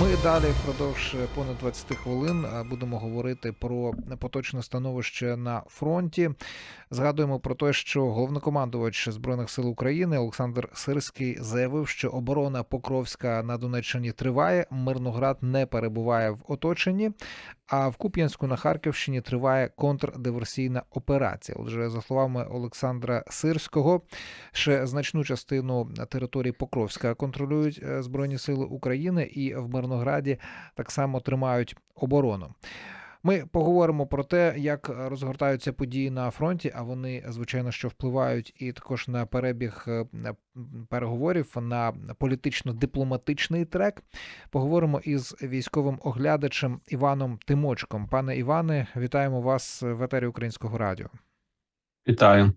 Ми далі впродовж понад 20 хвилин е, будемо говорити про поточне становище на фронті. Згадуємо про те, що головнокомандувач збройних сил України Олександр Сирський заявив, що оборона Покровська на Донеччині триває. Мирноград не перебуває в оточенні. А в Куп'янську на Харківщині триває контрдиверсійна операція. Отже, за словами Олександра Сирського, ще значну частину території Покровська контролюють е, Збройні Сили України і в Мирнограді так само тримають оборону. Ми поговоримо про те, як розгортаються події на фронті, а вони звичайно що впливають і також на перебіг е, переговорів на політично-дипломатичний трек. Поговоримо із військовим оглядачем Іваном Тимочком. Пане Іване, вітаємо вас в етері Українського радіо. Вітаю.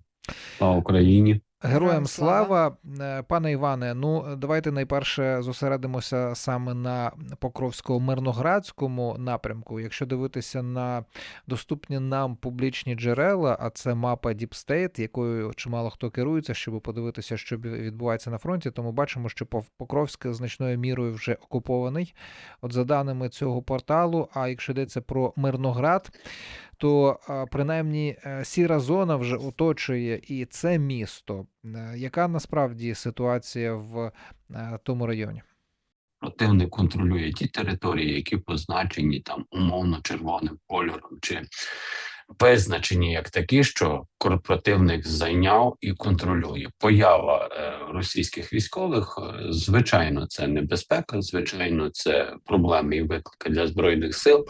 Слава Україні. Героям слава, Е, пане Іване. Ну давайте найперше зосередимося саме на Покровсько-Мирноградському напрямку. Якщо дивитися на доступні нам публічні джерела, а це мапа Deep State, якою чимало хто керується, щоб подивитися, що відбувається на фронті, то ми бачимо, що Покровськ значною мірою вже окупований. От за даними цього порталу, а якщо йдеться про Мирноград, то принаймні е, сіра зона вже оточує і це місто. Е, Яка насправді ситуація в е, тому районі? Противник контролює ті території, які позначені там умовно червоним кольором, чи визначені як такі, що кор- противник зайняв і контролює. Поява е, російських військових, е, звичайно, це небезпека, звичайно, це проблеми і виклики для збройних сил.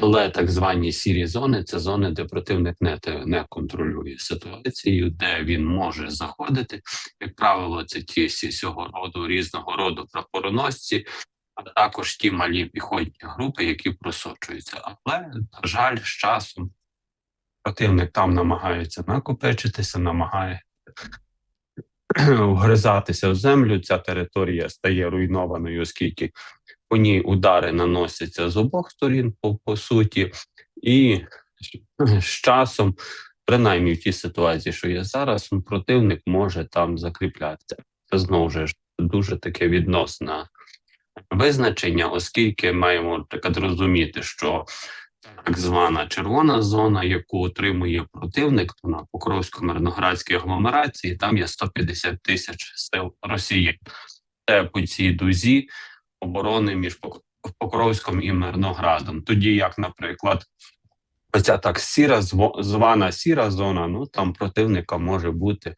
Але так звані сірі зони це зони, де противник не, не контролює ситуацію, де він може заходити. Як правило, це ті цього роду різного роду прапороносці, а також ті малі піхотні групи, які просочуються. Але на жаль, з часом противник там намагається накопичитися, намагає вгризатися в землю. Ця територія стає руйнованою, оскільки по ній удари наносяться з обох сторін, по, по суті, і з часом, принаймні в тій ситуації, що є зараз, противник може там закріплятися. Це знову ж дуже таке відносне визначення, оскільки маємо так розуміти, що так звана червона зона, яку отримує противник, то на Покровсько-Мирноградській агломерації там є 150 тисяч сил Росії. Це по цій дузі оборони між Пок- Покровськом і Мирноградом. Тоді як, наприклад, оця так сіра звана сіра зона, ну там противника може бути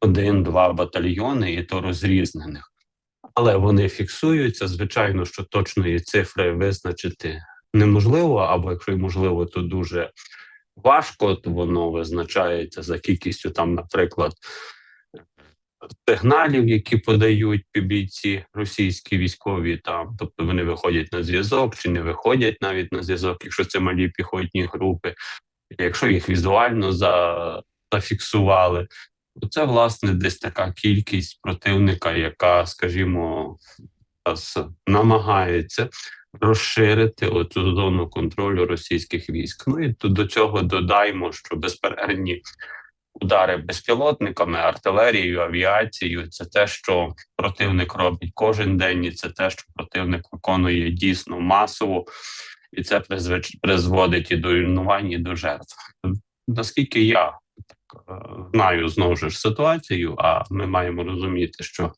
один-два батальйони, і то розрізнених. Але вони фіксуються. Звичайно, що точної цифри визначити неможливо, або якщо й можливо, то дуже важко. То воно визначається за кількістю там, наприклад, сигналів, які подають бійці російські військові, там, тобто вони виходять на зв'язок чи не виходять навіть на зв'язок, якщо це малі піхотні групи, якщо їх візуально за, зафіксували, це власне десь така кількість противника, яка, скажімо, намагається розширити оцю зону контролю російських військ. Ну і до цього додаємо, що безперервні удари безпілотниками, артилерією, авіацією це те, що противник робить кожен день, і це те, що противник виконує дійсно масово, і це призводить і до руйнувань, і до жертв. Наскільки я е, знаю знову ж ситуацію, а ми маємо розуміти, що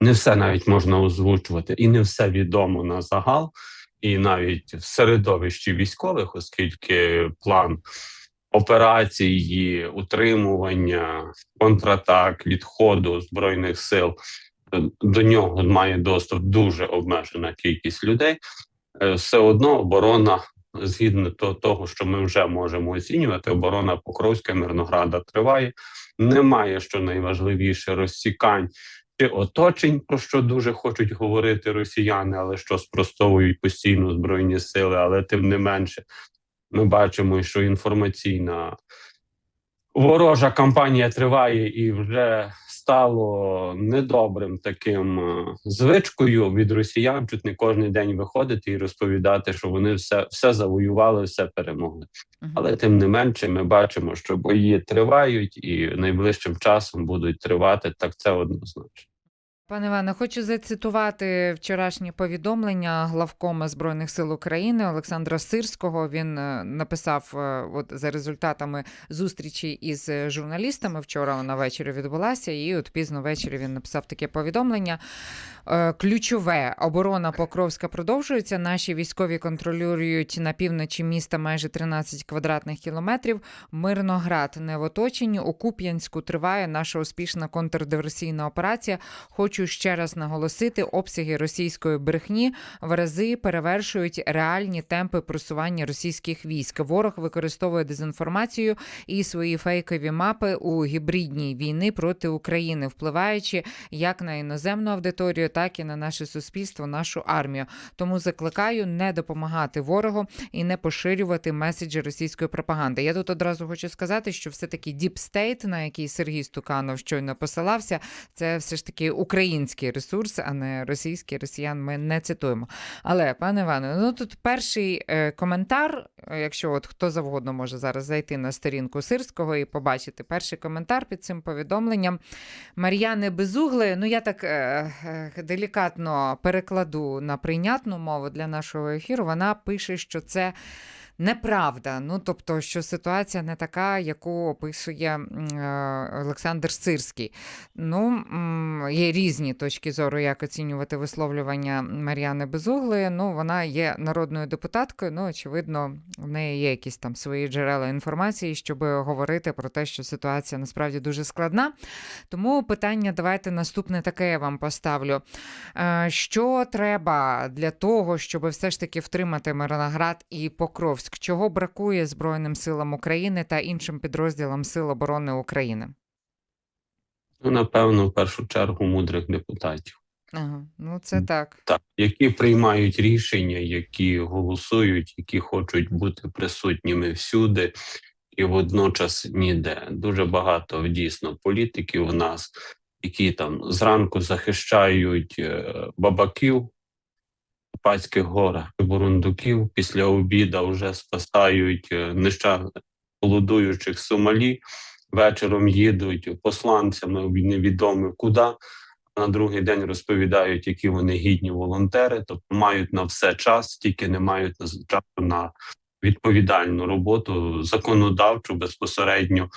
не все навіть можна озвучувати, і не все відомо на загал, і навіть в середовищі військових, оскільки план операції, утримування, контратак, відходу збройних сил е, до нього має доступ дуже обмежена кількість людей. Е, Все одно оборона, згідно того, що ми вже можемо оцінювати, оборона Покровська Мирнограда триває. Немає що найважливіше розсікань чи оточень, про що дуже хочуть говорити росіяни, але що спростовують постійно збройні сили, але тим не менше, ми бачимо, що інформаційна ворожа кампанія триває і вже стало недобрим таким е, звичкою від росіян чуть не кожен день виходити і розповідати, що вони все, все завоювали, все перемогли. Але тим не менше, ми бачимо, що бої тривають і найближчим часом будуть тривати. Так це однозначно. Пане Іване, хочу зацитувати вчорашнє повідомлення главкома Збройних сил України Олександра Сирського. Він е, написав е, от за результатами зустрічі із журналістами. Вчора вона ввечері відбулася, і от пізно ввечері він написав таке повідомлення. Е, Ключове оборона Покровська продовжується. Наші військові контролюють на півночі міста майже 13 квадратних кілометрів. Мирноград не в оточенні. У Куп'янську триває наша успішна контрдиверсійна операція. Хочу ще раз наголосити, обсяги російської брехні в рази перевершують реальні темпи просування російських військ. Ворог використовує дезінформацію і свої фейкові мапи у гібридній війни проти України, впливаючи як на іноземну аудиторію, так і на наше суспільство, нашу армію. Тому закликаю не допомагати ворогу і не поширювати меседжі російської пропаганди. Я тут одразу хочу сказати, що все таки State, на який Сергій Стуканов щойно посилався, це все ж таки український ресурс, а не російський. Росіян ми не цитуємо. Але, пане Іване, ну тут перший е, коментар. Якщо от хто завгодно може зараз зайти на сторінку Сирського і побачити перший коментар під цим повідомленням Мар'яни Безугли. Ну я так е, е, делікатно перекладу на прийнятну мову для нашого ефіру. Вона пише, що це. Неправда, ну тобто, що ситуація не така, яку описує е, Олександр Сирський. Ну, є різні точки зору, як оцінювати висловлювання Мар'яни Безугли. Ну, вона є народною депутаткою. Ну, очевидно, в неї є якісь там свої джерела інформації, щоб говорити про те, що ситуація насправді дуже складна. Тому питання давайте наступне таке я вам поставлю. Е, Що треба для того, щоб все ж таки втримати Мирноград і Покровськ? Чого бракує Збройним силам України та іншим підрозділам Сил оборони України? Ну, напевно, в першу чергу мудрих депутатів, Ага, ну це так. так, які приймають рішення, які голосують, які хочуть бути присутніми всюди, і водночас ніде. Дуже багато дійсно політиків у нас, які там зранку захищають е, бабаків. В Пацьких горах бурундуків після обіда вже спасають е, неща голодуючих сомалі. Вечором їдуть посланцями невідомо куди. На другий день розповідають, які вони гідні волонтери, тобто мають на все час, тільки не мають на часу на відповідальну роботу законодавчу безпосередньо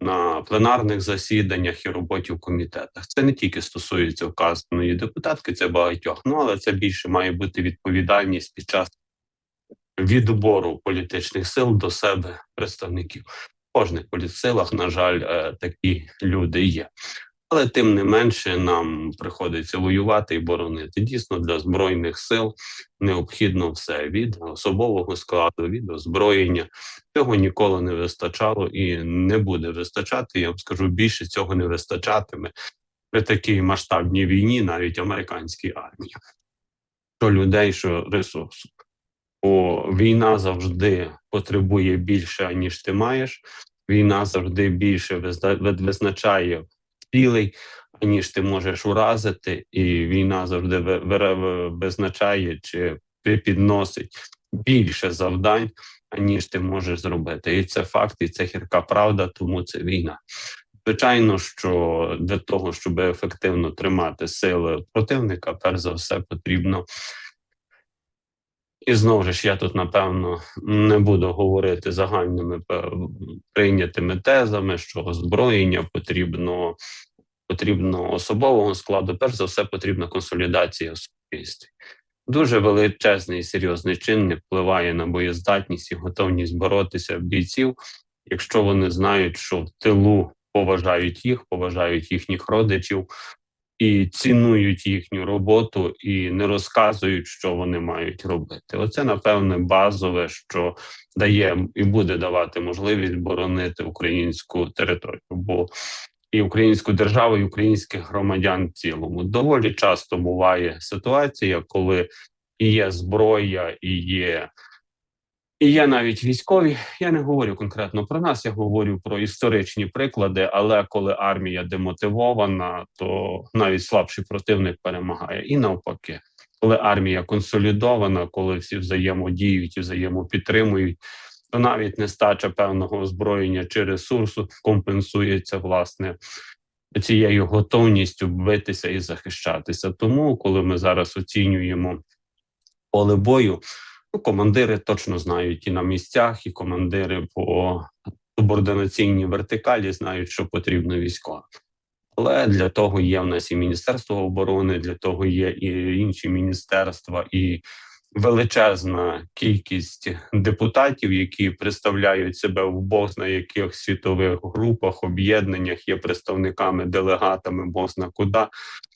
на пленарних засіданнях і роботі в комітетах. Це не тільки стосується вказаної депутатки, це багатьох. Ну але це більше має бути відповідальність під час відбору політичних сил до себе представників. В кожних політсилах, на жаль, е, такі люди є. Але тим не менше нам приходиться воювати і боронити. Дійсно, для збройних сил необхідно все від особового складу, від озброєння. Цього ніколи не вистачало і не буде вистачати. Я вам скажу більше цього не вистачатиме при такій масштабній війні, навіть американській армії. Що людей, що ресурсу. Бо війна завжди потребує більше, ніж ти маєш. Війна завжди більше визна- визначає цілей, аніж ти можеш уразити, і війна завжди ви- ви- ви- визначає чи підносить більше завдань, аніж ти можеш зробити. І це факт, і це гірка правда, тому це війна. Звичайно, що для того, щоб ефективно тримати сили противника, перш за все потрібно. І знову ж я тут напевно не буду говорити загальними е, прийнятими тезами, що озброєння потрібно, потрібно особового складу. Перш за все, потрібна консолідація суспільстві. Дуже величезний і серйозний чинник впливає на боєздатність і готовність боротися бійців, якщо вони знають, що в тилу поважають їх, поважають їхніх родичів і цінують їхню роботу, і не розказують, що вони мають робити. Оце напевне базове, що дає і буде давати можливість боронити українську територію. Бо і українську державу, і українських громадян в цілому доволі часто буває ситуація, коли є зброя, і є. І є навіть військові. Я не говорю конкретно про нас, я говорю про історичні приклади. Але коли армія демотивована, то навіть слабший противник перемагає. І навпаки, коли армія консолідована, коли всі взаємодіють і взаємопідтримують, то навіть нестача певного озброєння чи ресурсу компенсується власне цією готовністю битися і захищатися. Тому, коли ми зараз оцінюємо поле бою, ну, командири точно знають і на місцях, і командири по субординаційній вертикалі знають, що потрібно військовим. Але для того є в нас і Міністерство оборони, для того є і інші міністерства, і величезна кількість депутатів, які представляють себе в Бог зна яких світових групах, об'єднаннях, є представниками, делегатами Бог зна куди,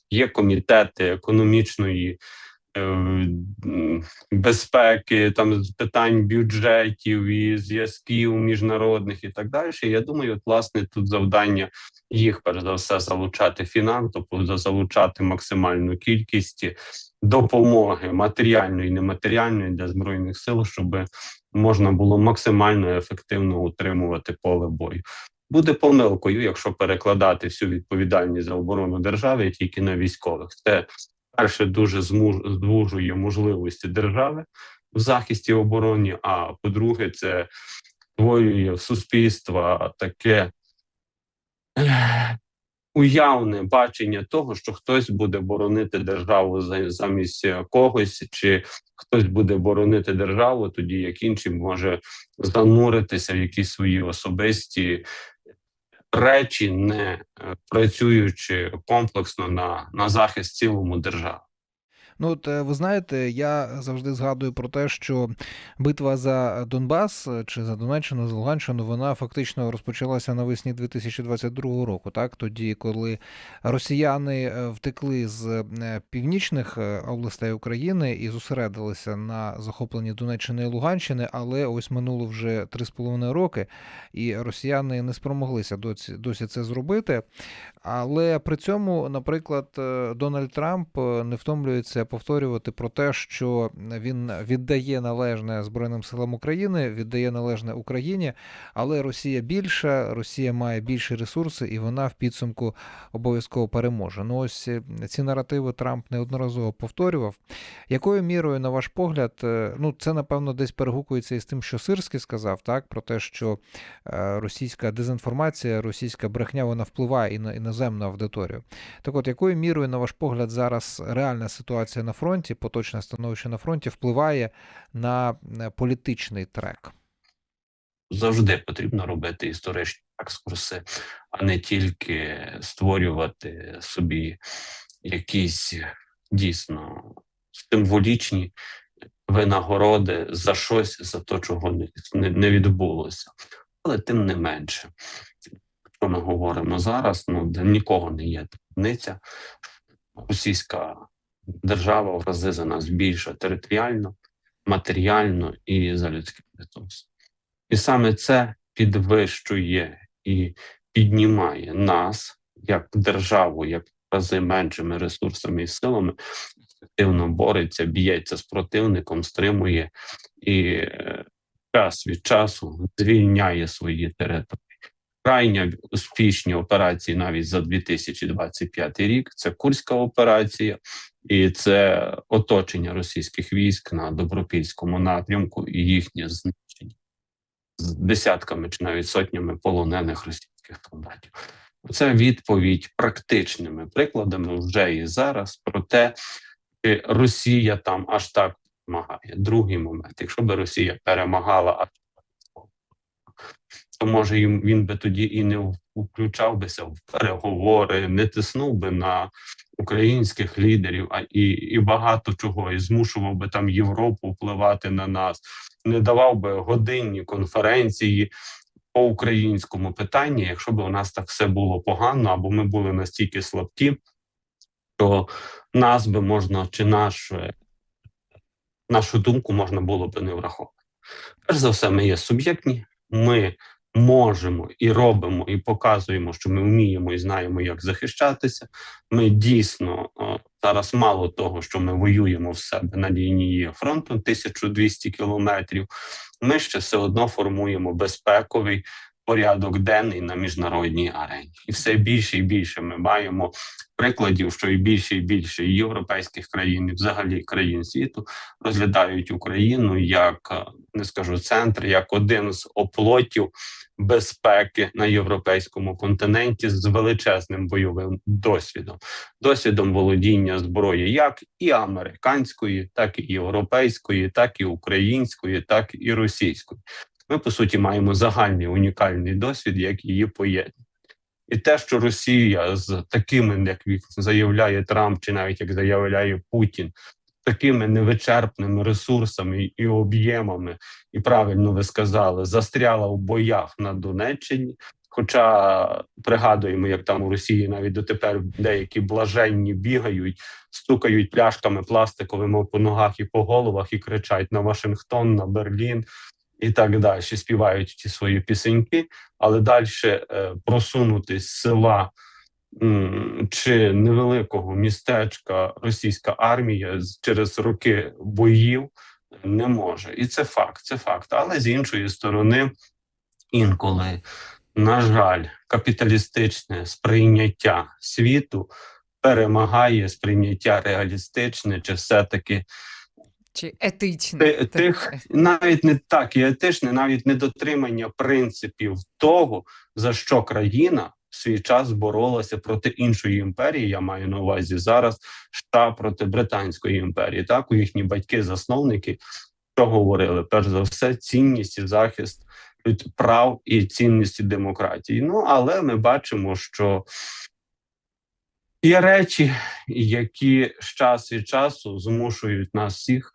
є комітети економічної. Е, Безпеки, там з питань бюджетів і зв'язків міжнародних і так далі. Я думаю, от, власне, тут завдання їх перш за все залучати фінансово, залучати максимальну кількість допомоги матеріальної і нематеріальної для збройних сил, щоб можна було максимально ефективно утримувати поле бою. Буде помилкою, якщо перекладати всю відповідальність за оборону держави тільки на військових. Це перше дуже звужує можливості держави в захисті обороні. А по-друге, це створює в суспільства таке уявне бачення того, що хтось буде боронити державу замість когось, чи хтось буде боронити державу, тоді як інший може зануритися в якісь свої особисті речі, не е, працюючи комплексно на, на захист цілому держави. Ну, от е, ви знаєте, я завжди згадую про те, що битва за Донбас е, чи за Донеччину, за Луганщину, вона фактично розпочалася навесні 2022 року. Так, тоді, коли росіяни е, втекли з північних областей України і зосередилися на захопленні Донеччини і Луганщини, але ось минуло вже 3,5 роки, і росіяни не спромоглися досі, це зробити. Але при цьому, наприклад, Дональд Трамп не втомлюється повторювати про те, що він віддає належне Збройним силам України, віддає належне Україні, але Росія більша, Росія має більші ресурси, і вона в підсумку обов'язково переможе. Ну ось е, ці наративи Трамп неодноразово повторював. Якою мірою, на ваш погляд, е, ну це напевно десь перегукується із тим, що Сирський сказав, так про те, що е, російська дезінформація, російська брехня вона впливає і на іноземну аудиторію. Так от, якою мірою, на ваш погляд, зараз реальна ситуація на фронті, поточне становище на фронті впливає на е, політичний трек? завжди потрібно робити історичні екскурси, а не тільки створювати собі якісь дійсно символічні винагороди за щось, за те, чого не, відбулося. Але тим не менше, що ми говоримо зараз, ну нікого не є таємниця. Російська держава в рази за нас більша територіально, матеріально і за людським ресурсом. І саме це підвищує і піднімає нас як державу, як рази меншими ресурсами і силами, активно бореться, б'ється з противником, стримує і е, час від часу звільняє свої території. Крайня успішні операції навіть за 2025 рік це Курська операція, і це оточення російських військ на добропільському напрямку і їхнє знищення з десятками чи навіть сотнями полонених російських солдатів. Це відповідь практичними прикладами вже і зараз про те, чи Росія там аж так перемагає. Другий момент, якщо би Росія перемагала, аж то може їм він би тоді і не включав бися в переговори, не тиснув би на українських лідерів, а і, і багато чого, і змушував би там Європу впливати на нас, не давав би годинні конференції по українському питанні, якщо б у нас так все було погано, або ми були настільки слабкі, то нас би можна чи наш, нашу думку можна було би не враховувати. Перш за все, ми є суб'єктні, ми можемо і робимо, і показуємо, що ми вміємо і знаємо, як захищатися. Ми дійсно зараз мало того, що ми воюємо в себе на лінії фронту 1200 кілометрів. Ми ще все одно формуємо безпековий порядок денний на міжнародній арені, і все більше і більше ми маємо прикладів, що і більше і більше і європейських країн, і взагалі країн світу розглядають Україну як е, не скажу центр, як один з оплотів безпеки на європейському континенті з величезним бойовим досвідом, досвідом володіння зброї, як і американської, так і європейської, так і української, так і російської. Ми по суті маємо загальний унікальний досвід, як її поєднує. І те, що Росія з такими, як заявляє Трамп, чи навіть як заявляє Путін, такими невичерпними ресурсами і об'ємами, і правильно ви сказали, застряла в боях на Донеччині. Хоча пригадуємо, як там у Росії навіть дотепер деякі блаженні бігають, стукають пляшками пластиковими по ногах і по головах і кричать на Вашингтон, на Берлін і так далі. Співають ті свої пісеньки, але далі е, просунути з села чи невеликого містечка російська армія через роки боїв не може. І це факт, це факт. Але з іншої сторони, інколи, на жаль, капіталістичне сприйняття світу перемагає сприйняття реалістичне, чи все-таки Чи етичне? Тих навіть не так і етичне, навіть недотримання принципів того, за що країна в свій час боролася проти іншої імперії. Я маю на увазі зараз США проти Британської імперії. Так у їхні батьки-засновники що говорили? Перш за все, цінність і захист прав і цінності демократії. Ну але ми бачимо, що є речі, які з часу від часу змушують нас всіх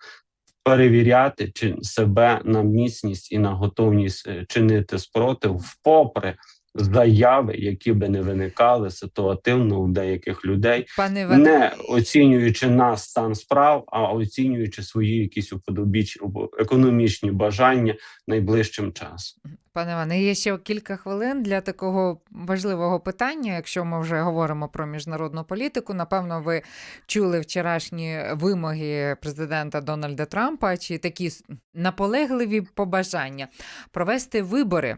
перевіряти чи себе на міцність і на готовність е, чинити спротив, попри заяви, які би не виникали ситуативно у деяких людей, Пане Іване, не оцінюючи нас стан справ, а оцінюючи свої якісь уподобіч економічні бажання найближчим часом. Пане Іване, є ще кілька хвилин для такого важливого питання. Якщо ми вже говоримо про міжнародну політику, напевно, ви чули вчорашні вимоги президента Дональда Трампа чи такі наполегливі побажання провести вибори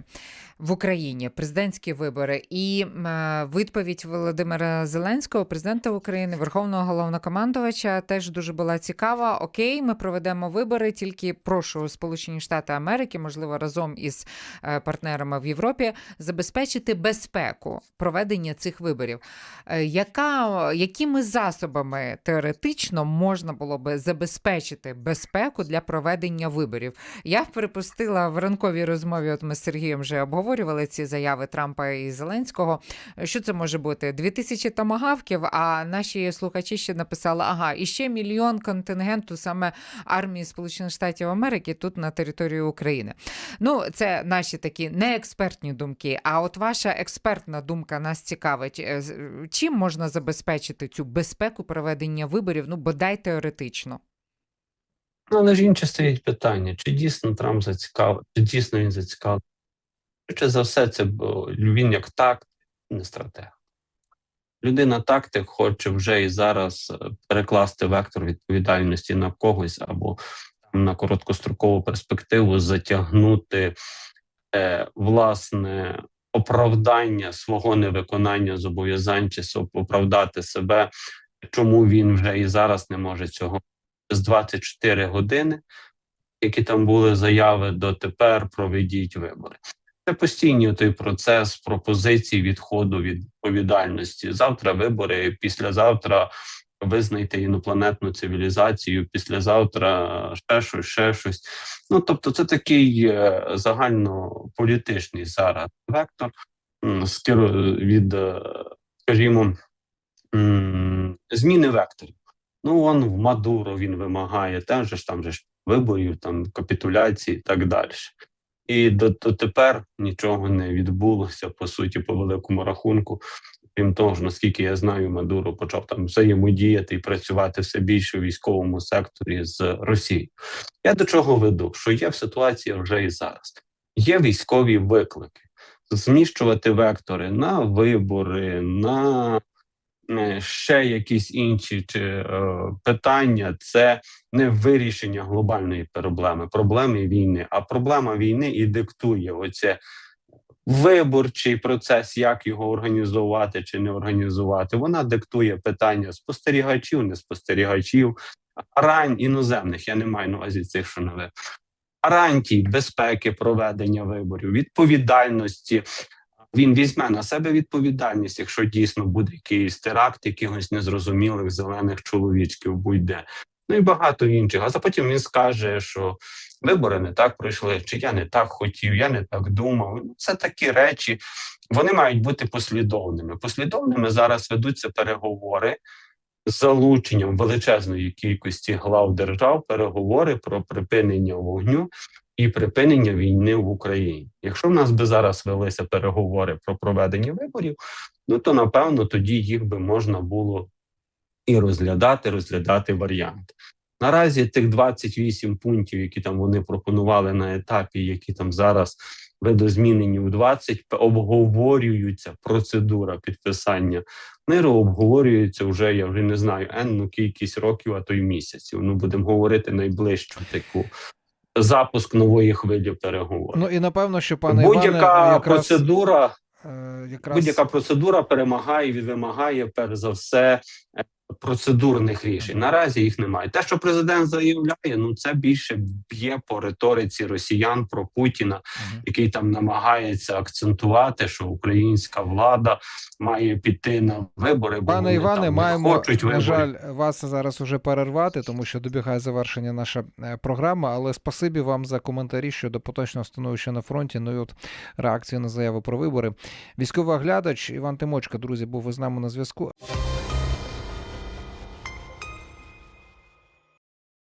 в Україні, президентські вибори, і е, відповідь Володимира Зеленського, президента України, Верховного головнокомандувача, теж дуже була цікава. Окей, ми проведемо вибори, тільки прошу Сполучені Штати Америки, можливо, разом із е, партнерами в Європі, забезпечити безпеку проведення цих виборів. Е, Яка, якими засобами теоретично можна було би забезпечити безпеку для проведення виборів? Я припустила в ранковій розмові. От ми з Сергієм вже обговорювали ці заяви Трампа і Зеленського. Що це може бути? Дві тисячі томагавків, а наші слухачі ще написали: ага, і ще мільйон контингенту саме армії Сполучених Штатів Америки тут на території України. Ну, це наші такі неекспертні думки. А от ваша експертна думка нас цікавить. Е, Чим можна забезпечити цю безпеку проведення виборів? Ну, бодай теоретично. Ну, але ж інше стоїть питання: чи дійсно Трамп зацікавив, чи дійсно він зацікавлений? Чи за все це він як так, не стратег. Людина тактик хоче вже і зараз е, перекласти вектор відповідальності на когось або на короткострокову перспективу затягнути власне оправдання свого невиконання зобов'язань чи оправдати себе, чому він вже і зараз не може цього з 24 години, які там були заяви дотепер, проведіть вибори. Це постійний той процес пропозицій відходу від відповідальності. Завтра вибори, післязавтра визнайте інопланетну цивілізацію, післязавтра ще щось, ще щось. Ну тобто, це такий е, загальнополітичний зараз вектор від, е, скажімо, зміни векторів. Ну, он в Мадуро він вимагає теж ж там же ж виборів, там капітуляції і так далі. І до, дотепер нічого не відбулося по суті, по великому рахунку. Крім того, ж, наскільки я знаю, Мадуро почав там взаємодіяти і працювати все більше у військовому секторі з Росією. Я до чого веду? Що є ситуація вже і зараз. Є військові виклики, зміщувати вектори на вибори, на е, ще якісь інші е, питання. Це не вирішення глобальної проблеми, проблеми війни. А проблема війни і диктує оце Виборчий процес, як його організувати чи не організувати, вона диктує питання спостерігачів, не спостерігачів, гарань іноземних. Я не маю на увазі цих, що гарантій безпеки проведення виборів, відповідальності. Він візьме на себе відповідальність, якщо дійсно буде якийсь теракт, якихось незрозумілих зелених чоловічків будь-де. Ну і багато інших. А потім він скаже, що вибори не так пройшли, чи я не так хотів, я не так думав. Ну, Це такі речі, вони мають бути послідовними. Послідовними зараз ведуться переговори з залученням величезної кількості глав держав, переговори про припинення вогню і припинення війни в Україні. Якщо в нас би зараз велися переговори про проведення виборів, ну то напевно тоді їх би можна було і розглядати, розглядати варіанти. Наразі тих 28 пунктів, які там вони пропонували на етапі, які там зараз видозмінені у 20, обговорюються процедура підписання миру, обговорюється вже, я вже не знаю, енну кількість років, а то й місяців. Ну будемо говорити найближчу таку запуск нової хвилі переговорів. Ну і напевно, що пане Будь-яка якраз, процедура е, якраз Будь-яка процедура перемагає і вимагає перш за все процедурних рішень. Наразі їх немає. Те, що президент заявляє, ну це більше б'є по риториці росіян про Путіна, який там намагається акцентувати, що українська влада має піти на вибори. Бо Пане вони Іване, там маємо хочуть на жаль вас зараз уже перервати, тому що добігає завершення наша е, програма. Але спасибі вам за коментарі щодо поточного становища на фронті. Ну і от реакції на заяву про вибори. Військовий оглядач Іван Тимочка, друзі, був із нами на зв'язку.